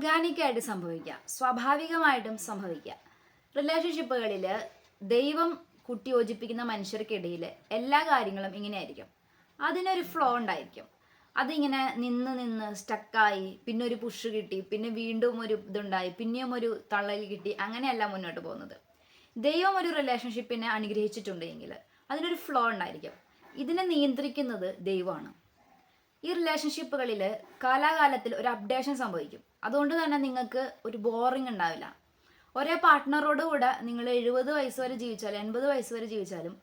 ഓർഗാനിക്കായിട്ട് സംഭവിക്കാം. സ്വാഭാവികമായിട്ടും സംഭവിക്കാം. റിലേഷൻഷിപ്പുകളിൽ ദൈവം കുട്ടി യോജിപ്പിക്കുന്ന മനുഷ്യർക്കിടയിൽ എല്ലാ കാര്യങ്ങളും ഇങ്ങനെയായിരിക്കും. അതിനൊരു ഫ്ലോ ഉണ്ടായിരിക്കും. അതിങ്ങനെ നിന്ന് നിന്ന് സ്റ്റക്കായി പിന്നെ ഒരു പുഷ് കിട്ടി പിന്നെ വീണ്ടും ഒരു ഇതുണ്ടായി പിന്നെയും ഒരു തള്ളൽ കിട്ടി അങ്ങനെയല്ല മുന്നോട്ട് പോകുന്നത്. ദൈവം ഒരു റിലേഷൻഷിപ്പിനെ അനുഗ്രഹിച്ചിട്ടുണ്ടെങ്കിൽ അതിനൊരു ഫ്ലോ ഉണ്ടായിരിക്കും. ഇതിനെ നിയന്ത്രിക്കുന്നത് ദൈവമാണ്. ഈ റിലേഷൻഷിപ്പുകളിൽ കാലാകാലത്തിൽ ഒരു അപ്ഡേഷൻ സംഭവിക്കും. അതുകൊണ്ട് തന്നെ നിങ്ങൾക്ക് ഒരു ബോറിംഗ് ഉണ്ടാവില്ല. ഒരേ പാർട്ട്ണറോട് കൂടെ നിങ്ങൾ എഴുപത് വയസ്സ് വരെ ജീവിച്ചാലും എൺപത് വയസ്സ് വരെ ജീവിച്ചാലും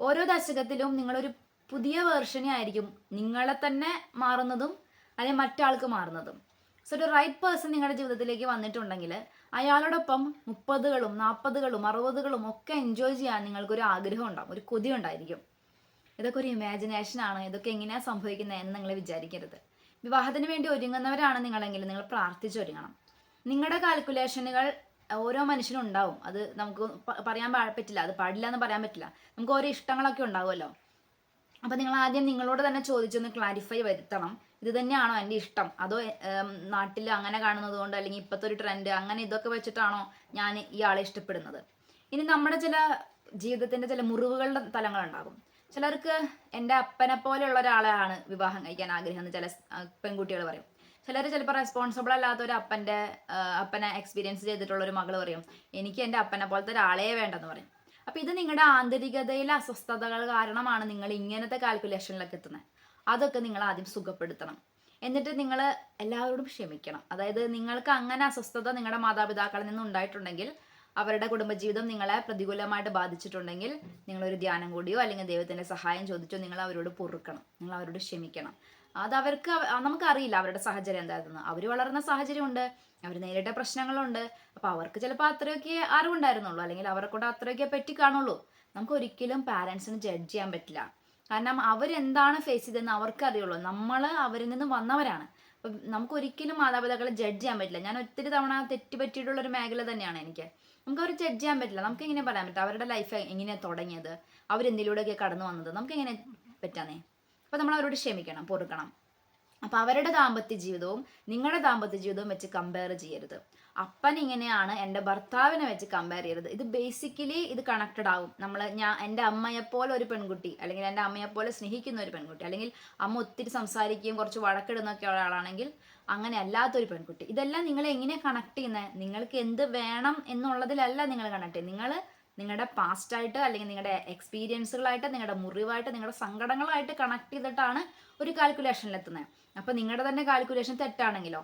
ഓരോ ദശകത്തിലും നിങ്ങളൊരു പുതിയ വേർഷനെ ആയിരിക്കും നിങ്ങളെ തന്നെ മാറുന്നതും അല്ലെങ്കിൽ മറ്റാൾക്ക് മാറുന്നതും. സോ ഒരു റൈറ്റ് പേഴ്സൺ നിങ്ങളുടെ ജീവിതത്തിലേക്ക് വന്നിട്ടുണ്ടെങ്കിൽ അയാളോടൊപ്പം മുപ്പതുകളും നാൽപ്പതുകളും അറുപതുകളും ഒക്കെ എൻജോയ് ചെയ്യാൻ നിങ്ങൾക്കൊരു ആഗ്രഹം ഉണ്ടാകും ഒരു കൊതി ഉണ്ടായിരിക്കും. ഇതൊക്കെ ഒരു ഇമാജിനേഷൻ ആണ്. ഇതൊക്കെ എങ്ങനെയാ സംഭവിക്കുന്നത് എന്ന് നിങ്ങൾ വിചാരിക്കരുത്. വിവാഹത്തിന് വേണ്ടി ഒരുങ്ങുന്നവരാണ് നിങ്ങളെങ്കിൽ നിങ്ങൾ പ്രാർത്ഥിച്ചൊരുങ്ങണം നിങ്ങളുടെ കാൽക്കുലേഷനുകൾ ഓരോ മനുഷ്യനും ഉണ്ടാവും. അത് നമുക്ക് പറയാൻ പറ്റില്ല. അത് പാടില്ല എന്ന് പറയാൻ പറ്റില്ല. നമുക്ക് ഓരോ ഇഷ്ടങ്ങളൊക്കെ ഉണ്ടാവുമല്ലോ. അപ്പം നിങ്ങൾ ആദ്യം നിങ്ങളോട് തന്നെ ചോദിച്ചൊന്ന് ക്ലാരിഫൈ വരുത്തണം. ഇത് തന്നെയാണോ എന്റെ ഇഷ്ടം? അതോ നാട്ടിൽ അങ്ങനെ കാണുന്നത് കൊണ്ട് അല്ലെങ്കിൽ ഇപ്പോഴത്തെ ഒരു ട്രെൻഡ് അങ്ങനെ ഇതൊക്കെ വെച്ചിട്ടാണോ ഞാൻ ഇയാളെ ഇഷ്ടപ്പെടുന്നത്? ഇനി നമ്മുടെ ചില ജീവിതത്തിന്റെ ചില മുറിവുകളുടെ തലങ്ങളുണ്ടാകും ചിലർക്ക് എന്റെ അപ്പനെ പോലെയുള്ള ഒരാളാണ് വിവാഹം കഴിക്കാൻ ആഗ്രഹം എന്ന് ചില പെൺകുട്ടികൾ പറയും. ചിലർ ചിലപ്പോൾ റെസ്പോൺസിബിൾ അല്ലാത്ത ഒരു അപ്പന്റെ അപ്പനെ എക്സ്പീരിയൻസ് ചെയ്തിട്ടുള്ള ഒരു മകൾ പറയും എനിക്ക് എന്റെ അപ്പനെ പോലത്തെ ഒരാളെ വേണ്ടെന്ന് പറയും. അപ്പം ഇത് നിങ്ങളുടെ ആന്തരികതയിലെ അസ്വസ്ഥതകൾ കാരണമാണ് നിങ്ങൾ ഇങ്ങനത്തെ കാൽക്കുലേഷനിലൊക്കെ എത്തുന്നത് അതൊക്കെ നിങ്ങൾ ആദ്യം സുഖപ്പെടുത്തണം. എന്നിട്ട് നിങ്ങൾ എല്ലാവരോടും ക്ഷമിക്കണം. അതായത് നിങ്ങൾക്ക് അങ്ങനെ അസ്വസ്ഥത നിങ്ങളുടെ മാതാപിതാക്കളിൽ നിന്ന് ഉണ്ടായിട്ടുണ്ടെങ്കിൽ അവരുടെ കുടുംബജീവിതം നിങ്ങളെ പ്രതികൂലമായിട്ട് ബാധിച്ചിട്ടുണ്ടെങ്കിൽ നിങ്ങളൊരു ധ്യാനം കൂടിയോ അല്ലെങ്കിൽ ദൈവത്തിന്റെ സഹായം ചോദിച്ചോ നിങ്ങൾ അവരോട് പൊറുക്കണം. നിങ്ങൾ അവരോട് ക്ഷമിക്കണം. അത് അവർക്ക് അവ- നമുക്കറിയില്ല അവരുടെ സാഹചര്യം എന്തായിരുന്നു. അവർ വളർന്ന സാഹചര്യമുണ്ട്. അവർ നേരിട്ട പ്രശ്നങ്ങളുണ്ട്. അപ്പോൾ അവർക്ക് ചിലപ്പോൾ അത്രയൊക്കെ അറിവുണ്ടായിരുന്നുള്ളൂ. അല്ലെങ്കിൽ അവരെ കൂടെ അത്രയൊക്കെ പറ്റി കാണുള്ളൂ നമുക്ക് ഒരിക്കലും പാരൻസിന് ജഡ്ജ് ചെയ്യാൻ പറ്റില്ല. കാരണം അവരെന്താണ് ഫേസ് ചെയ്തതെന്ന് അവർക്ക് അറിയുള്ളൂ. നമ്മൾ അവരിൽ നിന്ന് വന്നവരാണ്. അപ്പം നമുക്ക് ഒരിക്കലും മാതാപിതാക്കളെ ജഡ്ജ് ചെയ്യാൻ പറ്റില്ല. ഞാൻ ഒത്തിരി തവണ തെറ്റുപറ്റിയിട്ടുള്ള ഒരു മേഖല തന്നെയാണ് എനിക്ക്. നമുക്ക് അവർ ജഡ്ജ് ചെയ്യാൻ പറ്റില്ല. നമുക്ക് എങ്ങനെ പറയാൻ പറ്റും? അവരുടെ ലൈഫ് എങ്ങനെയാണ് തുടങ്ങിയത്? അവരെന്തിലൂടെയൊക്കെ കടന്നു വന്നത് നമുക്ക് എങ്ങനെ പറ്റാന്നേ? അപ്പോൾ നമ്മൾ അവരോട് ക്ഷമിക്കണം പൊറുക്കണം. അപ്പോൾ അവരുടെ ദാമ്പത്യ ജീവിതവും നിങ്ങളുടെ ദാമ്പത്യ ജീവിതവും വെച്ച് കമ്പയർ ചെയ്യരുത്. അപ്പൻ ഇങ്ങനെയാണ് എന്റെ ഭർത്താവിനെ വെച്ച് കമ്പയർ ചെയ്യരുത്. ഇത് ബേസിക്കലി ഇത് കണക്റ്റഡ് ആവും. നമ്മൾ ഞാൻ എന്റെ അമ്മയെപ്പോലെ ഒരു പെൺകുട്ടി അല്ലെങ്കിൽ എന്റെ അമ്മയെപ്പോലെ സ്നേഹിക്കുന്ന ഒരു പെൺകുട്ടി അല്ലെങ്കിൽ അമ്മ ഒത്തിരി സംസാരിക്കുകയും കുറച്ച് വഴക്കിടുന്നൊക്കെ ഒരാളാണെങ്കിൽ അങ്ങനെ അല്ലാത്തൊരു പെൺകുട്ടി. ഇതെല്ലാം നിങ്ങൾ എങ്ങനെ കണക്ട് ചെയ്യുന്നത് നിങ്ങൾക്ക് എന്ത് വേണം എന്നുള്ളതിലല്ല നിങ്ങൾ കണക്ട് ചെയ്യുന്നത് നിങ്ങൾ നിങ്ങളുടെ പാസ്റ്റായിട്ട് അല്ലെങ്കിൽ നിങ്ങളുടെ എക്സ്പീരിയൻസുകളായിട്ട് നിങ്ങളുടെ മുറിവായിട്ട് നിങ്ങളുടെ സങ്കടങ്ങളായിട്ട് കണക്ട് ചെയ്തിട്ടാണ് ഒരു കാൽക്കുലേഷനിലെത്തുന്നത് അപ്പോൾ നിങ്ങളുടെ തന്നെ കാൽക്കുലേഷൻ തെറ്റാണെങ്കിലോ?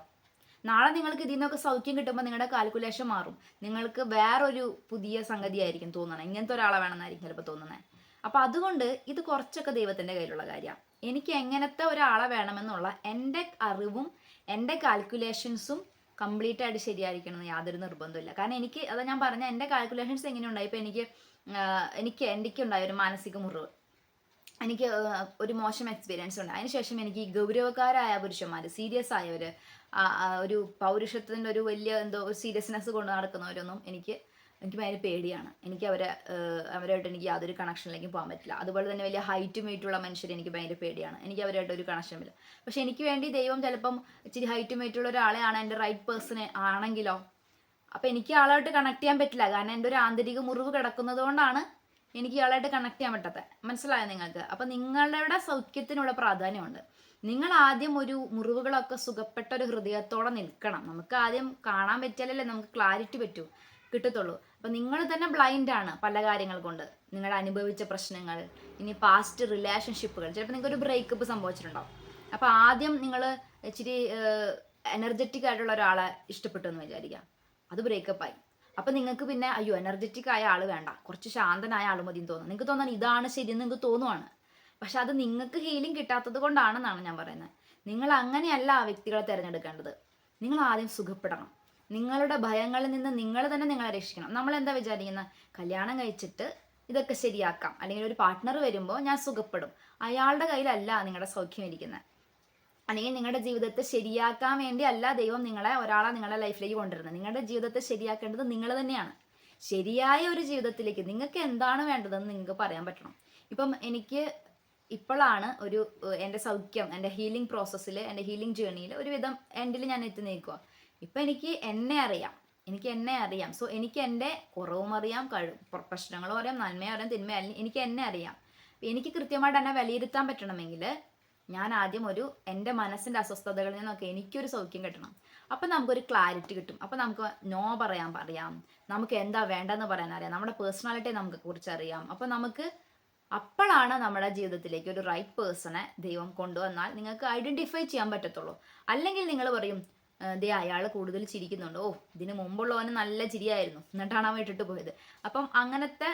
നാളെ നിങ്ങൾക്ക് ഇതിൽ നിന്നൊക്കെ സൗഖ്യം കിട്ടുമ്പോൾ നിങ്ങളുടെ കാൽക്കുലേഷൻ മാറും. നിങ്ങൾക്ക് വേറൊരു പുതിയ സംഗതിയായിരിക്കും തോന്നണം. ഇങ്ങനത്തെ ഒരാളെ വേണമെന്നായിരിക്കും ചിലപ്പോൾ തോന്നുന്നത് അപ്പോൾ അതുകൊണ്ട് ഇത് കുറച്ചൊക്കെ ദൈവത്തിന്റെ കയ്യിലുള്ള കാര്യമാണ് എനിക്ക് എങ്ങനത്തെ ഒരാളെ വേണമെന്നുള്ള എന്റെ അറിവും എന്റെ കാൽക്കുലേഷൻസും കംപ്ലീറ്റ് ആയിട്ട് ശരിയായിരിക്കണം യാതൊരു നിർബന്ധമില്ല കാരണം എനിക്ക് അതാ ഞാൻ പറഞ്ഞ എന്റെ കാൽക്കുലേഷൻസ് എങ്ങനെയുണ്ടായി? ഇപ്പൊ എനിക്ക് എനിക്ക് എനിക്ക് എനിക്കുണ്ടായ ഒരു മാനസിക മുറിവ്. എനിക്ക് ഒരു മോശം എക്സ്പീരിയൻസ് ഉണ്ട് അതിനുശേഷം എനിക്ക് ഗൗരവക്കാരായ പുരുഷന്മാർ സീരിയസ് ആയവർ ഒരു പൗരുഷത്തിന്റെ ഒരു വലിയ എന്തോ ഒരു സീരിയസ്നെസ് കൊണ്ട് നടക്കുന്നവരൊന്നും എനിക്ക് എനിക്ക് ഭയങ്കര പേടിയാണ്. എനിക്ക് അവരെ അവരായിട്ട് എനിക്ക് യാതൊരു കണക്ഷനിലേക്കും പോകാൻ പറ്റില്ല. അതുപോലെ തന്നെ വലിയ ഹൈറ്റും വെയിറ്റുള്ള മനുഷ്യർ എനിക്ക് ഭയങ്കര പേടിയാണ്. എനിക്ക് അവരായിട്ട് ഒരു കണക്ഷൻ ഇല്ല. പക്ഷെ എനിക്ക് വേണ്ടി ദൈവം ചിലപ്പം ഇച്ചിരി ഹൈറ്റും വെയിറ്റുള്ള ഒരാളെയാണ് എന്റെ റൈറ്റ് പേഴ്സണെ ആണെങ്കിലോ. അപ്പം എനിക്ക് ആളായിട്ട് കണക്ട് ചെയ്യാൻ പറ്റില്ല. കാരണം എന്റെ ഒരു ആന്തരിക മുറിവ് കിടക്കുന്നത് കൊണ്ടാണ് എനിക്ക് ഇയാളായിട്ട് കണക്ട് ചെയ്യാൻ പറ്റാത്തത് മനസ്സിലായോ നിങ്ങൾക്ക്? അപ്പം നിങ്ങളുടെ സൗഖ്യത്തിനുള്ള പ്രാധാന്യമുണ്ട്. നിങ്ങൾ ആദ്യം ഒരു മുറിവുകളൊക്കെ സുഖപ്പെട്ട ഒരു ഹൃദയത്തോടെ നിൽക്കണം. നമുക്ക് ആദ്യം കാണാൻ പറ്റിയാലല്ലേ നമുക്ക് ക്ലാരിറ്റി പറ്റൂ. കിട്ടത്തുള്ളൂ. അപ്പം നിങ്ങൾ തന്നെ ബ്ലൈൻഡ് ആണ് പല കാര്യങ്ങൾ കൊണ്ട്. നിങ്ങൾ അനുഭവിച്ച പ്രശ്നങ്ങൾ ഇനി പാസ്റ്റ് റിലേഷൻഷിപ്പുകൾ ചിലപ്പോൾ നിങ്ങൾക്ക് ഒരു ബ്രേക്കപ്പ് സംഭവിച്ചിട്ടുണ്ടാവും. അപ്പോൾ ആദ്യം നിങ്ങൾ ഇച്ചിരി എനർജറ്റിക് ആയിട്ടുള്ള ഒരാളെ ഇഷ്ടപ്പെട്ടു എന്ന് വിചാരിക്കാം അത് ബ്രേക്കപ്പായി അപ്പൊ നിങ്ങൾക്ക് പിന്നെ അയ്യോ എനർജറ്റിക് ആയ ആൾ വേണ്ട. കുറച്ച് ശാന്തനായ ആൾ മതി തോന്നുന്നു. നിങ്ങൾക്ക് തോന്നാൻ ഇതാണ് ശരിയെന്ന് നിങ്ങൾക്ക് തോന്നുവാണ്. പക്ഷെ അത് നിങ്ങൾക്ക് ഹീലിംഗ് കിട്ടാത്തത് കൊണ്ടാണെന്നാണ് ഞാൻ പറയുന്നത്. നിങ്ങൾ അങ്ങനെയല്ല ആ വ്യക്തികളെ തിരഞ്ഞെടുക്കേണ്ടത്. നിങ്ങൾ ആദ്യം സുഖപ്പെടണം. നിങ്ങളുടെ ഭയങ്ങളിൽ നിന്ന് നിങ്ങൾ തന്നെ നിങ്ങളെ രക്ഷിക്കണം. നമ്മൾ എന്താ വിചാരിക്കുന്നത് കല്യാണം കഴിച്ചിട്ട് ഇതൊക്കെ ശരിയാക്കാം. അല്ലെങ്കിൽ ഒരു പാർട്ട്ണർ വരുമ്പോൾ ഞാൻ സുഖപ്പെടും. അയാളുടെ കയ്യിലല്ല നിങ്ങളുടെ സൗഖ്യം ഇരിക്കുന്നത് അല്ലെങ്കിൽ നിങ്ങളുടെ ജീവിതത്തെ ശരിയാക്കാൻ വേണ്ടി അല്ല ദൈവം നിങ്ങളെ ഒരാളെ നിങ്ങളുടെ ലൈഫിലേക്ക് കൊണ്ടുവരുന്നത് നിങ്ങളുടെ ജീവിതത്തെ ശരിയാക്കേണ്ടത് നിങ്ങൾ തന്നെയാണ്. ശരിയായ ഒരു ജീവിതത്തിലേക്ക് നിങ്ങൾക്ക് എന്താണ് വേണ്ടതെന്ന് നിങ്ങൾക്ക് പറയാൻ പറ്റണം. ഇപ്പം എനിക്ക് ഇപ്പോഴാണ് ഒരു എന്റെ സൗഖ്യം എന്റെ ഹീലിംഗ് പ്രോസസ്സിൽ എന്റെ ഹീലിംഗ് ജേണിയിൽ ഒരുവിധം എൻഡിൽ ഞാൻ എത്തി നിൽക്കുക ഇപ്പം എനിക്ക് എന്നെ അറിയാം. എനിക്ക് എന്നെ അറിയാം. സോ എനിക്ക് എന്റെ കുറവും അറിയാം കഴി പ്രശ്നങ്ങളും അറിയാം നന്മയും അറിയാം തിന്മയും അറിയാം എനിക്ക് എന്നെ അറിയാം. എനിക്ക് കൃത്യമായിട്ട് എന്നെ വിലയിരുത്താൻ പറ്റണമെങ്കിൽ ഞാൻ ആദ്യം ഒരു എന്റെ മനസ്സിന്റെ അസ്വസ്ഥതകളിൽ നിന്നൊക്കെ എനിക്കൊരു സൗഖ്യം കിട്ടണം. അപ്പം നമുക്കൊരു ക്ലാരിറ്റി കിട്ടും. അപ്പം നമുക്ക് നോ പറയാൻ പറയാം നമുക്ക് എന്താ വേണ്ടതെന്ന് പറയാൻ അറിയാം. നമ്മുടെ പേഴ്സണാലിറ്റി നമുക്ക് കുറിച്ച് അറിയാം. അപ്പം നമുക്ക് അപ്പോഴാണ് നമ്മുടെ ജീവിതത്തിലേക്ക് ഒരു റൈറ്റ് പേഴ്സണെ ദൈവം കൊണ്ടുവന്നാൽ നിങ്ങൾക്ക് ഐഡന്റിഫൈ ചെയ്യാൻ പറ്റത്തുള്ളൂ. അല്ലെങ്കിൽ നിങ്ങൾ പറയും "ഏ, ദേ അയാൾ കൂടുതൽ ചിരിക്കുന്നുണ്ട്. ഓ ഇതിന് മുമ്പുള്ളവന് നല്ല ചിരിയായിരുന്നു. എന്നിട്ടാണ് അവൻ ഇട്ടിട്ട് പോയത്. അപ്പം അങ്ങനത്തെ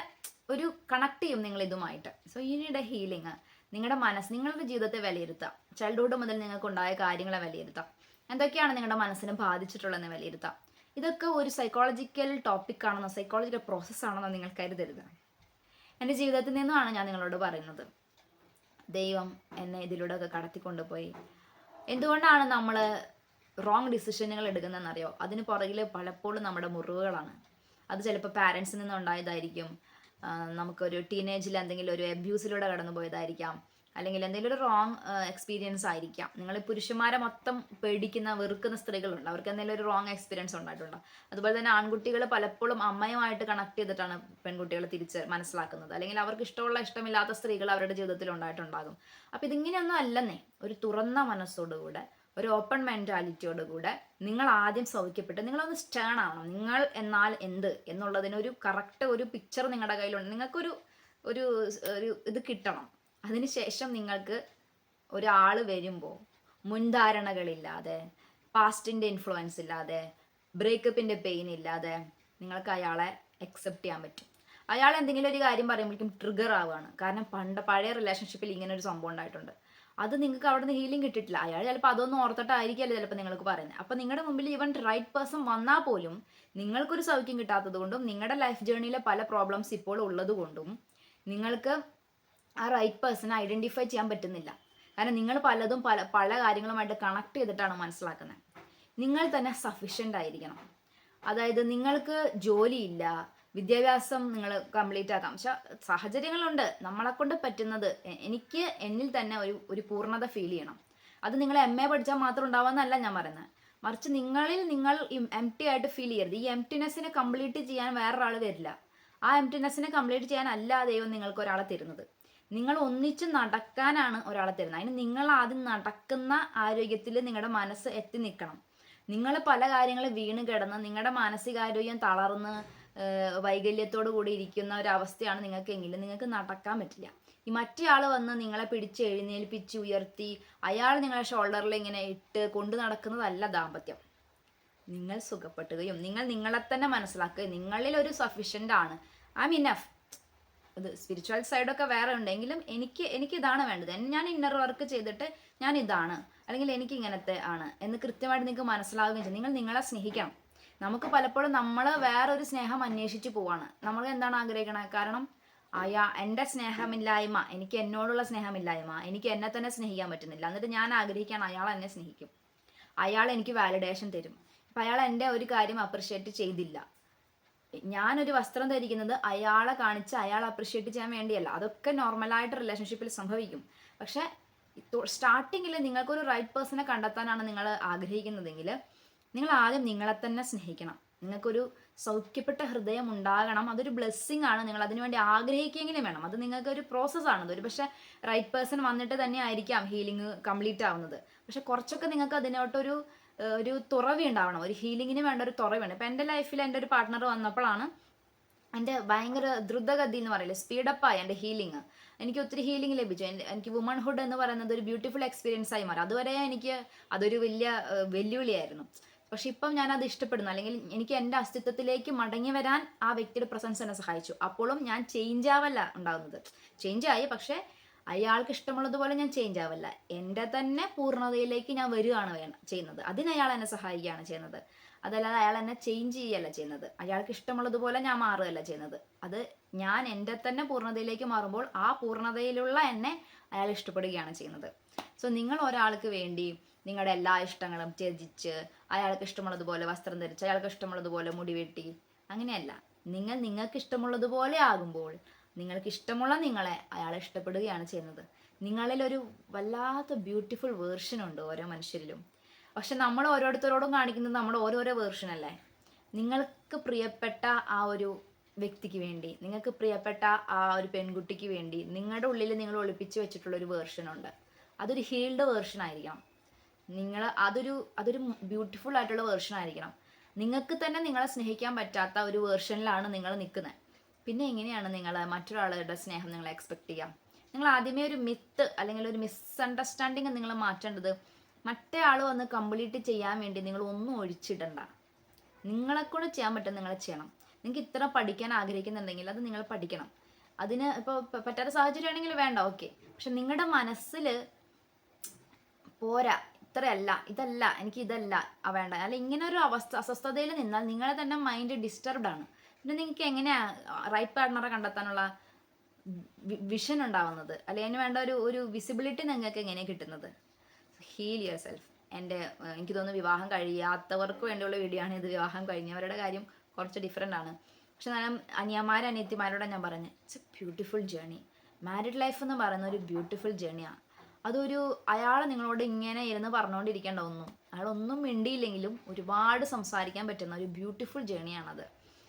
ഒരു കണക്ട് ചെയ്യും നിങ്ങൾ ഇതുമായിട്ട്. സോ ഈനിടെ ഹീലിംഗ് നിങ്ങളുടെ മനസ്സ് നിങ്ങളുടെ ജീവിതത്തെ വിലയിരുത്താം. ചൈൽഡ്ഹുഡ് മുതൽ നിങ്ങൾക്ക് ഉണ്ടായ കാര്യങ്ങളെ വിലയിരുത്താം. എന്തൊക്കെയാണ് നിങ്ങളുടെ മനസ്സിനെ ബാധിച്ചിട്ടുള്ളതെന്ന് വിലയിരുത്താം. ഇതൊക്കെ ഒരു സൈക്കോളജിക്കൽ ടോപ്പിക് ആണെന്നോ സൈക്കോളജിക്കൽ പ്രോസസ്സാണെന്നോ നിങ്ങൾ കരുതരുത്. എന്റെ ജീവിതത്തിൽ നിന്നുമാണ് ഞാൻ നിങ്ങളോട് പറയുന്നത്. ദൈവം എന്നെ ഇതിലൂടെ ഒക്കെ കടത്തിക്കൊണ്ടുപോയി. എന്തുകൊണ്ടാണ് നമ്മൾ റോങ് ഡിസിഷനുകൾ എടുക്കുന്നതെന്നറിയോ? അതിന് പുറകിൽ പലപ്പോഴും നമ്മുടെ മുറിവുകളാണ്. അത് ചിലപ്പോൾ പാരൻസിൽ നിന്നുണ്ടായതായിരിക്കും. നമുക്കൊരു ടീനേജിൽ എന്തെങ്കിലും ഒരു അബ്യൂസിലൂടെ കടന്നു പോയതായിരിക്കാം. അല്ലെങ്കിൽ എന്തെങ്കിലും ഒരു റോങ് എക്സ്പീരിയൻസ് ആയിരിക്കാം. നിങ്ങൾ പുരുഷന്മാരെ മൊത്തം പേടിക്കുന്ന വെറുക്കുന്ന സ്ത്രീകളുണ്ട്. അവർക്ക് എന്തെങ്കിലും ഒരു റോങ് എക്സ്പീരിയൻസ് ഉണ്ടായിട്ടുണ്ടോ? അതുപോലെ തന്നെ ആൺകുട്ടികൾ പലപ്പോഴും അമ്മയുമായിട്ട് കണക്ട് ചെയ്തിട്ടാണ് പെൺകുട്ടികൾ തിരിച്ച് മനസ്സിലാക്കുന്നത്. അല്ലെങ്കിൽ അവർക്ക് ഇഷ്ടമുള്ള ഇഷ്ടമില്ലാത്ത സ്ത്രീകൾ അവരുടെ ജീവിതത്തിൽ ഉണ്ടായിട്ടുണ്ടാകും. അപ്പം ഇതിങ്ങനെയൊന്നും അല്ലെന്നേ. ഒരു തുറന്ന മനസ്സോടുകൂടെ ഒരു ഓപ്പൺ മെന്റാലിറ്റിയോട് കൂടെ നിങ്ങൾ ആദ്യം സൗഖ്യപ്പെട്ട് നിങ്ങളൊന്ന് സ്റ്റേൺ ആവണം. നിങ്ങൾ എന്നാൽ എന്ത് എന്നുള്ളതിനൊരു കറക്റ്റ് ഒരു പിക്ചർ നിങ്ങളുടെ കയ്യിലുണ്ട്. നിങ്ങൾക്കൊരു ഒരു ഒരു ഇത് കിട്ടണം. അതിനുശേഷം നിങ്ങൾക്ക് ഒരാൾ വരുമ്പോൾ മുൻധാരണകളില്ലാതെ പാസ്റ്റിന്റെ ഇൻഫ്ലുവൻസ് ഇല്ലാതെ ബ്രേക്കപ്പിന്റെ പെയിൻ ഇല്ലാതെ നിങ്ങൾക്ക് അയാളെ അക്സെപ്റ്റ് ചെയ്യാൻ പറ്റും. അയാൾ എന്തെങ്കിലും ഒരു കാര്യം പറയുമ്പോഴേക്കും ട്രിഗർ ആവുകയാണ്. കാരണം പണ്ട് പഴയ റിലേഷൻഷിപ്പിൽ ഇങ്ങനെ ഒരു സംഭവം ഉണ്ടായിട്ടുണ്ട്. അത് നിങ്ങൾക്ക് അവിടെ നിന്ന് ഹീലിംഗ് കിട്ടിയിട്ടില്ല. അയാൾ ചിലപ്പോൾ അതൊന്നും ഓർത്തിട്ടായിരിക്കുമല്ലോ ചിലപ്പോൾ നിങ്ങൾക്ക് പറയുന്നത്. അപ്പം നിങ്ങളുടെ മുമ്പിൽ ഈവൻ റൈറ്റ് പേഴ്സൺ വന്നാൽ പോലും നിങ്ങൾക്കൊരു സൗഖ്യം കിട്ടാത്തത് കൊണ്ടും നിങ്ങളുടെ ലൈഫ് ജേർണിയിലെ പല പ്രോബ്ലംസ് ഇപ്പോൾ ഉള്ളത് കൊണ്ടും നിങ്ങൾക്ക് ആ റൈറ്റ് പേഴ്സണെ ഐഡന്റിഫൈ ചെയ്യാൻ പറ്റുന്നില്ല. കാരണം നിങ്ങൾ പലതും പല പല കാര്യങ്ങളുമായിട്ട് കണക്ട് ചെയ്തിട്ടാണ് മനസ്സിലാക്കുന്നത്. നിങ്ങൾ തന്നെ സഫീഷ്യന്റ് ആയിരിക്കണം. അതായത് നിങ്ങൾക്ക് ജോലിയില്ല വിദ്യാഭ്യാസം നിങ്ങൾ കംപ്ലീറ്റ് ആക്കാം. പക്ഷെ സാഹചര്യങ്ങളുണ്ട്. നമ്മളെ കൊണ്ട് പറ്റുന്നത് എനിക്ക് എന്നിൽ തന്നെ ഒരു ഒരു പൂർണത ഫീൽ ചെയ്യണം. അത് നിങ്ങൾ എം എ പഠിച്ചാൽ മാത്രം ഉണ്ടാവാന്നല്ല ഞാൻ പറയുന്നത്. മറിച്ച് നിങ്ങളിൽ നിങ്ങൾ എം ടി ആയിട്ട് ഫീൽ ചെയ്യരുത്. ഈ എംറ്റിനെസ്സിനെ കംപ്ലീറ്റ് ചെയ്യാൻ വേറൊരാൾ വരില്ല. ആ എംറ്റിനെസ്സിനെ കംപ്ലീറ്റ് ചെയ്യാൻ അല്ല ദൈവം നിങ്ങൾക്ക് ഒരാളെ തരുന്നത്. നിങ്ങൾ ഒന്നിച്ച് നടക്കാനാണ് ഒരാളെ തരുന്നത്. അതിന് നിങ്ങൾ ആദ്യം നടക്കുന്ന ആരോഗ്യത്തിൽ നിങ്ങളുടെ മനസ്സ് എത്തി നിൽക്കണം. നിങ്ങൾ പല കാര്യങ്ങൾ വീണ് കിടന്ന് നിങ്ങളുടെ മാനസികാരോഗ്യം തളർന്ന് വൈകല്യത്തോടു കൂടി ഇരിക്കുന്ന ഒരു അവസ്ഥയാണ് നിങ്ങൾക്കെങ്കിലും നിങ്ങൾക്ക് നടക്കാൻ പറ്റില്ല. ഈ മറ്റേ ആൾ വന്ന് നിങ്ങളെ പിടിച്ച് എഴുന്നേൽപ്പിച്ച് ഉയർത്തി അയാൾ നിങ്ങളെ ഷോൾഡറിൽ ഇങ്ങനെ ഇട്ട് കൊണ്ടു നടക്കുന്നതല്ല ദാമ്പത്യം. നിങ്ങൾ സുഖപ്പെട്ടുകയും നിങ്ങൾ നിങ്ങളെ തന്നെ മനസ്സിലാക്കുകയും നിങ്ങളിൽ ഒരു സഫീഷ്യന്റ് ആണ്. ഐ മീൻ എഫ് ഇത് സ്പിരിച്വൽ സൈഡൊക്കെ വേറെ ഉണ്ടെങ്കിലും എനിക്ക് എനിക്ക് ഇതാണ് വേണ്ടത്. ഞാൻ ഇന്നർ വർക്ക് ചെയ്തിട്ട് ഞാൻ ഇതാണ്. അല്ലെങ്കിൽ എനിക്ക് ഇങ്ങനത്തെ ആണ്. എന്ന് കൃത്യമായിട്ട് നിങ്ങൾക്ക് മനസ്സിലാവുകയും ചെയ്യും. നിങ്ങൾ നിങ്ങളെ സ്നേഹിക്കണം. നമുക്ക് പലപ്പോഴും നമ്മൾ വേറൊരു സ്നേഹം അന്വേഷിച്ച് പോവാണ്. നമ്മൾ എന്താണ് ആഗ്രഹിക്കണത് കാരണം അയാ എന്റെ സ്നേഹമില്ലായ്മ എനിക്ക് എന്നോടുള്ള സ്നേഹമില്ലായ്മ എനിക്ക് എന്നെ തന്നെ സ്നേഹിക്കാൻ പറ്റുന്നില്ല. എന്നിട്ട് ഞാൻ ആഗ്രഹിക്കാൻ അയാൾ എന്നെ സ്നേഹിക്കും. അയാൾ എനിക്ക് വാലിഡേഷൻ തരും. അപ്പം അയാൾ എന്റെ ഒരു കാര്യം അപ്രിഷ്യേറ്റ് ചെയ്തില്ല. ഞാനൊരു വസ്ത്രം ധരിക്കുന്നത് അയാളെ കാണിച്ച് അയാൾ അപ്രിഷ്യേറ്റ് ചെയ്യാൻ വേണ്ടിയല്ല. അതൊക്കെ നോർമലായിട്ട് റിലേഷൻഷിപ്പിൽ സംഭവിക്കും. പക്ഷെ സ്റ്റാർട്ടിങ്ങിൽ നിങ്ങൾക്കൊരു റൈറ്റ് പേഴ്സണെ കണ്ടെത്താനാണ് നിങ്ങൾ ആഗ്രഹിക്കുന്നതെങ്കിൽ നിങ്ങൾ ആദ്യം നിങ്ങളെ തന്നെ സ്നേഹിക്കണം. നിങ്ങൾക്കൊരു സൗഖ്യപ്പെട്ട ഹൃദയം ഉണ്ടാകണം. അതൊരു ബ്ലെസ്സിങ് ആണ്. നിങ്ങൾ അതിനുവേണ്ടി ആഗ്രഹിക്കുകയെങ്കിലും വേണം. അത് നിങ്ങൾക്ക് ഒരു പ്രോസസ്സാണ് ഒരു പക്ഷേ റൈറ്റ് പേഴ്സൺ വന്നിട്ട് തന്നെ ആയിരിക്കാം ഹീലിംഗ് കംപ്ലീറ്റ് ആവുന്നത്. പക്ഷെ കുറച്ചൊക്കെ നിങ്ങൾക്ക് അതിനോട്ടൊരു ഒരു തുറവി ഉണ്ടാവണം. ഒരു ഹീലിങ്ങിന് വേണ്ട ഒരു തുറവിയുണ്ട് ഇപ്പം എന്റെ ലൈഫിൽ എന്റെ ഒരു പാർട്ട്ണർ വന്നപ്പോഴാണ് എന്റെ ഭയങ്കര ദ്രുതഗതി എന്ന് പറയില്ലേ? സ്പീഡപ്പായി എന്റെ ഹീലിംഗ് എനിക്ക് ഒത്തിരി ഹീലിംഗ് ലഭിച്ചു. എനിക്ക് വുമൺഹുഡ് എന്ന് പറയുന്നത് ഒരു ബ്യൂട്ടിഫുൾ എക്സ്പീരിയൻസ് ആയി മാറി. അതുവരെ എനിക്ക് അതൊരു വലിയ വെല്ലുവിളിയായിരുന്നു. പക്ഷെ ഇപ്പം ഞാൻ അത് ഇഷ്ടപ്പെടുന്നു. അല്ലെങ്കിൽ എനിക്ക് എന്റെ അസ്തിത്വത്തിലേക്ക് മടങ്ങി വരാൻ ആ വ്യക്തിയുടെ പ്രസൻസ് എന്നെ സഹായിച്ചു. അപ്പോഴും ഞാൻ ചേഞ്ച് ആവല്ല ഉണ്ടാകുന്നത് ചേഞ്ച് ആയി പക്ഷേ അയാൾക്ക് ഇഷ്ടമുള്ളതുപോലെ ഞാൻ ചേഞ്ച് ആവല്ല. എന്റെ തന്നെ പൂർണതയിലേക്ക് ഞാൻ വരികയാണ് വേണം ചെയ്യുന്നത്. അതിന് അയാൾ എന്നെ സഹായിക്കുകയാണ് ചെയ്യുന്നത്. അതല്ലാതെ അയാൾ എന്നെ ചേഞ്ച് ചെയ്യല്ല ചെയ്യുന്നത്. അയാൾക്ക് ഇഷ്ടമുള്ളതുപോലെ ഞാൻ മാറുകയല്ല ചെയ്യുന്നത്. അത് ഞാൻ എന്റെ തന്നെ പൂർണതയിലേക്ക് മാറുമ്പോൾ ആ പൂർണതയിലുള്ള എന്നെ അയാൾ ഇഷ്ടപ്പെടുകയാണ് ചെയ്യുന്നത്. സോ നിങ്ങൾ ഒരാൾക്ക് വേണ്ടി നിങ്ങളുടെ എല്ലാ ഇഷ്ടങ്ങളും ത്യജിച്ച് അയാൾക്ക് ഇഷ്ടമുള്ളതുപോലെ വസ്ത്രം ധരിച്ച് അയാൾക്ക് ഇഷ്ടമുള്ളതുപോലെ മുടി വെട്ടി അങ്ങനെയല്ല. നിങ്ങൾ നിങ്ങൾക്ക് ഇഷ്ടമുള്ളതുപോലെ ആകുമ്പോൾ നിങ്ങൾക്ക് ഇഷ്ടമുള്ള നിങ്ങളെ അയാൾ ഇഷ്ടപ്പെടുകയാണ് ചെയ്യുന്നത്. നിങ്ങളിൽ ഒരു വല്ലാത്ത ബ്യൂട്ടിഫുൾ വേർഷൻ ഉണ്ട് ഓരോ മനുഷ്യരിലും. പക്ഷെ നമ്മൾ ഓരോരുത്തരോടും കാണിക്കുന്നത് നമ്മുടെ ഓരോരോ വേർഷൻ അല്ലേ? നിങ്ങൾക്ക് പ്രിയപ്പെട്ട ആ ഒരു വ്യക്തിക്ക് വേണ്ടി നിങ്ങൾക്ക് പ്രിയപ്പെട്ട ആ ഒരു പെൺകുട്ടിക്ക് വേണ്ടി നിങ്ങളുടെ ഉള്ളിൽ നിങ്ങൾ ഒളിപ്പിച്ച് വെച്ചിട്ടുള്ള ഒരു വേർഷൻ ഉണ്ട്. അതൊരു ഹീൽഡ് വേർഷൻ ആയിരിക്കണം. നിങ്ങൾ അതൊരു അതൊരു ബ്യൂട്ടിഫുൾ ആയിട്ടുള്ള വേർഷൻ ആയിരിക്കണം. നിങ്ങൾക്ക് തന്നെ നിങ്ങളെ സ്നേഹിക്കാൻ പറ്റാത്ത ഒരു വേർഷനിലാണ് നിങ്ങൾ നിൽക്കുന്നത് പിന്നെ എങ്ങനെയാണ് നിങ്ങൾ മറ്റൊരാളുടെ സ്നേഹം നിങ്ങൾ എക്സ്പെക്ട് ചെയ്യാം? നിങ്ങൾ ആദ്യമേ ഒരു മിത്ത് അല്ലെങ്കിൽ ഒരു മിസ്അണ്ടർസ്റ്റാൻഡിങ് നിങ്ങൾ മാറ്റേണ്ടത് മറ്റേ ആൾ വന്ന് കംപ്ലീറ്റ് ചെയ്യാൻ വേണ്ടി നിങ്ങൾ ഒന്നും ഒഴിച്ചിടണ്ട. നിങ്ങളെ കൂടെ ചെയ്യാൻ പറ്റും നിങ്ങൾ ചെയ്യണം. നിങ്ങൾക്ക് ഇത്ര പഠിക്കാൻ ആഗ്രഹിക്കുന്നുണ്ടെങ്കിൽ അത് നിങ്ങൾ പഠിക്കണം. അതിന് ഇപ്പോൾ പറ്റാത്ത സാഹചര്യമാണെങ്കിൽ വേണ്ട ഓക്കെ പക്ഷെ നിങ്ങളുടെ മനസ്സിൽ പോരാ. ഇത്രയല്ല ഇതല്ല എനിക്ക് ഇതല്ല വേണ്ട. അല്ല ഇങ്ങനെ ഒരു അവസ്ഥ അസ്വസ്ഥതയിൽ നിന്നാൽ നിങ്ങളെ തന്നെ മൈൻഡ് ഡിസ്റ്റർബ്ഡ് ആണ്. പിന്നെ നിങ്ങൾക്ക് എങ്ങനെയാ റൈറ്റ് പാർട്ട്ണറെ കണ്ടെത്താനുള്ള വിഷൻ ഉണ്ടാവുന്നത്? അല്ലെങ്കിൽ അതിന് വേണ്ട ഒരു ഒരു വിസിബിലിറ്റി നിങ്ങൾക്ക് എങ്ങനെയാണ് കിട്ടുന്നത്? ഹീൽ യുവർ സെൽഫ് എന്റെ എനിക്ക് തോന്നുന്നു വിവാഹം കഴിയാത്തവർക്ക് വേണ്ടിയുള്ള വീഡിയോ ആണ് ഇത്. വിവാഹം കഴിഞ്ഞവരുടെ കാര്യം കുറച്ച് ഡിഫറെന്റ് ആണ്. പക്ഷെ നല്ല അനിയന്മാരും അനിയത്തിമാരോടെ ഞാൻ പറഞ്ഞു it's a beautiful journey married life എന്ന് പറയുന്ന ഒരു ബ്യൂട്ടിഫുൾ ജേണിയാണ് അതൊരു അയാൾ നിങ്ങളോട് ഇങ്ങനെ ഇരുന്ന് പറഞ്ഞുകൊണ്ടിരിക്കേണ്ട ഒന്നും അയാളൊന്നും മിണ്ടിയില്ലെങ്കിലും ഒരുപാട് സംസാരിക്കാൻ പറ്റുന്ന ഒരു ബ്യൂട്ടിഫുൾ ജേണിയാണത്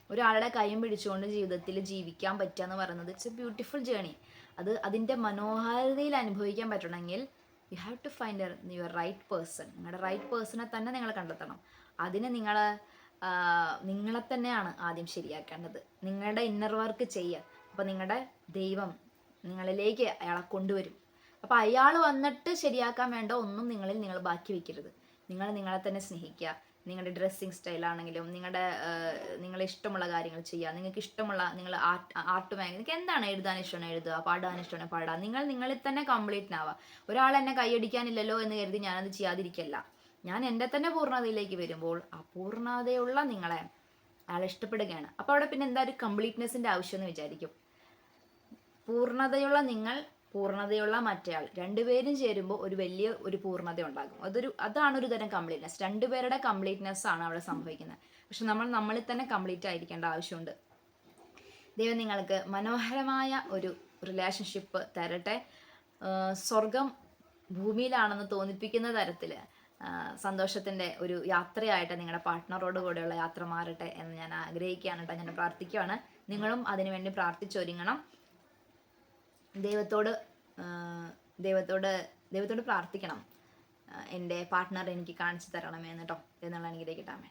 ഒരാളുടെ കൈയും പിടിച്ചുകൊണ്ട് ജീവിതത്തിൽ ജീവിക്കാൻ പറ്റുക എന്ന് പറയുന്നത് ഇറ്റ്സ് എ ബ്യൂട്ടിഫുൾ ജേണി അത് അതിന്റെ മനോഹാരിതയിൽ അനുഭവിക്കാൻ പറ്റണമെങ്കിൽ you have to find your right person നിങ്ങളുടെ റൈറ്റ് പേഴ്സണെ തന്നെ നിങ്ങൾ കണ്ടെത്തണം. അതിന് നിങ്ങൾ നിങ്ങളെ തന്നെയാണ് ആദ്യം ശരിയാക്കേണ്ടത്. നിങ്ങളുടെ ഇന്നർ വർക്ക് ചെയ്യുക. അപ്പോൾ നിങ്ങളുടെ ദൈവം നിങ്ങളിലേക്ക് അയാളെ കൊണ്ടുവരും. അപ്പോൾ അയാൾ വന്നിട്ട് ശരിയാക്കാൻ വേണ്ട ഒന്നും നിങ്ങളിൽ നിങ്ങൾ ബാക്കി വെക്കരുത്. നിങ്ങൾ നിങ്ങളെ തന്നെ സ്നേഹിക്കുക. നിങ്ങളുടെ ഡ്രസ്സിങ് സ്റ്റൈലാണെങ്കിലും നിങ്ങളുടെ നിങ്ങളെ ഇഷ്ടമുള്ള കാര്യങ്ങൾ ചെയ്യുക നിങ്ങൾക്ക് ഇഷ്ടമുള്ള നിങ്ങൾ ആർട്ട് ആർട്ട് മേഖല നിങ്ങൾക്ക് എന്താണ് എഴുതാൻ ഇഷ്ടമാണ് എഴുതുക പാടാൻ ഇഷ്ടമാണ് പാടുക നിങ്ങൾ നിങ്ങളിൽ തന്നെ കംപ്ലീറ്റ് ആവുക ഒരാൾ എന്നെ കൈയടിക്കാനില്ലല്ലോ എന്ന് കരുതി ഞാനത് ചെയ്യാതിരിക്കല്ല. ഞാൻ എന്റെ തന്നെ പൂർണതയിലേക്ക് വരുമ്പോൾ ആ പൂർണതയുള്ള നിങ്ങളെ അയാൾ ഇഷ്ടപ്പെടുകയാണ്. അപ്പോൾ അവിടെ പിന്നെ എന്താ ഒരു ആവശ്യം എന്ന് വിചാരിക്കും. പൂർണതയുള്ള നിങ്ങൾ പൂർണതയുള്ള മറ്റേയാൾ രണ്ടുപേരും ചേരുമ്പോൾ ഒരു വലിയ ഒരു പൂർണത ഉണ്ടാകും. അതൊരു അതാണ് ഒരു തരം കംപ്ലീറ്റ്നെസ് രണ്ടുപേരുടെ കംപ്ലീറ്റ്നെസ് ആണ് അവിടെ സംഭവിക്കുന്നത്. പക്ഷെ നമ്മൾ നമ്മളിൽ തന്നെ കംപ്ലീറ്റ് ആയിരിക്കേണ്ട ആവശ്യമുണ്ട്. ദൈവം നിങ്ങൾക്ക് മനോഹരമായ ഒരു റിലേഷൻഷിപ്പ് തരട്ടെ. സ്വർഗം ഭൂമിയിലാണെന്ന് തോന്നിപ്പിക്കുന്ന തരത്തിൽ സന്തോഷത്തിന്റെ ഒരു യാത്രയായിട്ട് നിങ്ങളുടെ പാർട്ട്ണറോട് കൂടെയുള്ള യാത്ര മാറട്ടെ എന്ന് ഞാൻ ആഗ്രഹിക്കുകയാണ് കേട്ടോ. ഞാൻ പ്രാർത്ഥിക്കുകയാണ്. നിങ്ങളും അതിനുവേണ്ടി പ്രാർത്ഥിച്ചൊരുങ്ങണം. ദൈവത്തോട് ദൈവത്തോട് ദൈവത്തോട് പ്രാർത്ഥിക്കണം. എന്റെ പാർട്ട്ണർ എനിക്ക് കാണിച്ചു തരണമേ എന്നിട്ടോ എന്നുള്ള അനുഗ്രഹിക്കട്ടാമേ